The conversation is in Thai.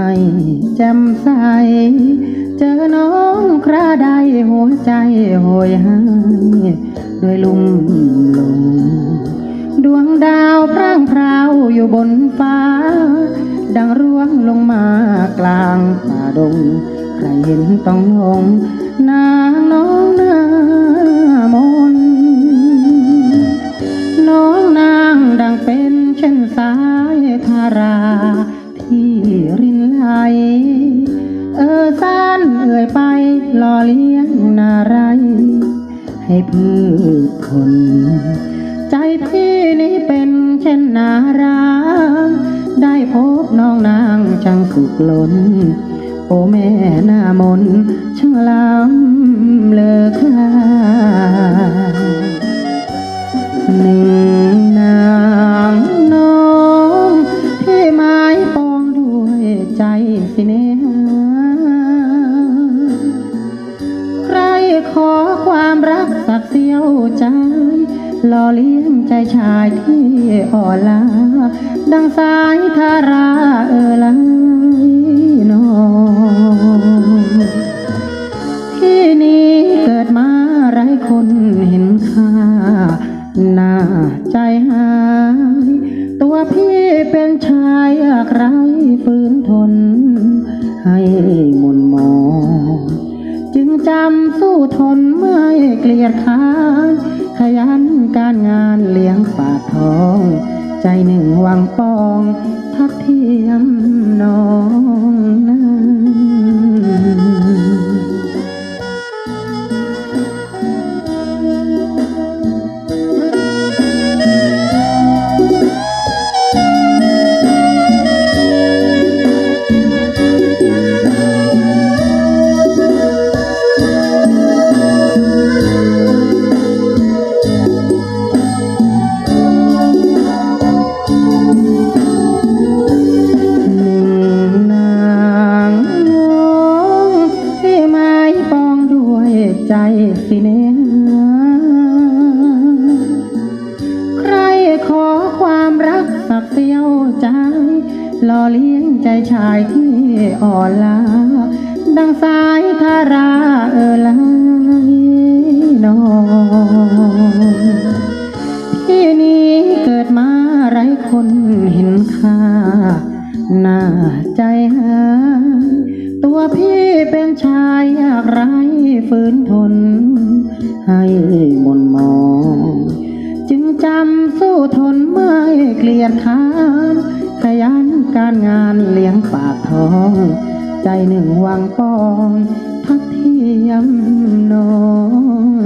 ให้จำใส เจอน้องคราใดหัวใจหอยหายด้วยลุ่มลง ดวงดาวพร่างพราวอยู่บนฟ้า ดังร่วงลงมากลางป่าดง ใครเห็นต้องงงนางน้อง หล่อเลี้ยงนาไร ให้พืชคนใจพี่นี้เป็นเช่นนาราได้พบน้องนางช่างสุขล้น โอแม่หน้ามนช่างล้ำเลอค่า ใจหล่อเลี้ยงใจชายที่อ่อนล้าดังสายธาราเออไหลนองที่นี้เกิดมาไรคนเห็นค่าหน้าใจหาย ตัวพี่เป็นชายไร้ฟื้นทน จำสู้ทนไม่เกลียดค้านขยันการงานเลี้ยงปากท้อง ใจหนึ่งหวังปอง ทักเทียมน้อง สิเนใครขอความรักสักเสี้ยวใจหล่อเลี้ยงใจชายที่อ่อนล้า ดังสายธาราเออไหลนองที่นี้เกิดมาไร้คนเห็นค่าหน้าใจหา ตัวพี่เป็นชายอยากไร้ฝืนทน ให้มนมอง จึงจำสู้ทนไม่เกลียดค้านขยันการงานเลี้ยงปากท้อง ใจหนึ่งวางปอง ทัดเทียมน้อง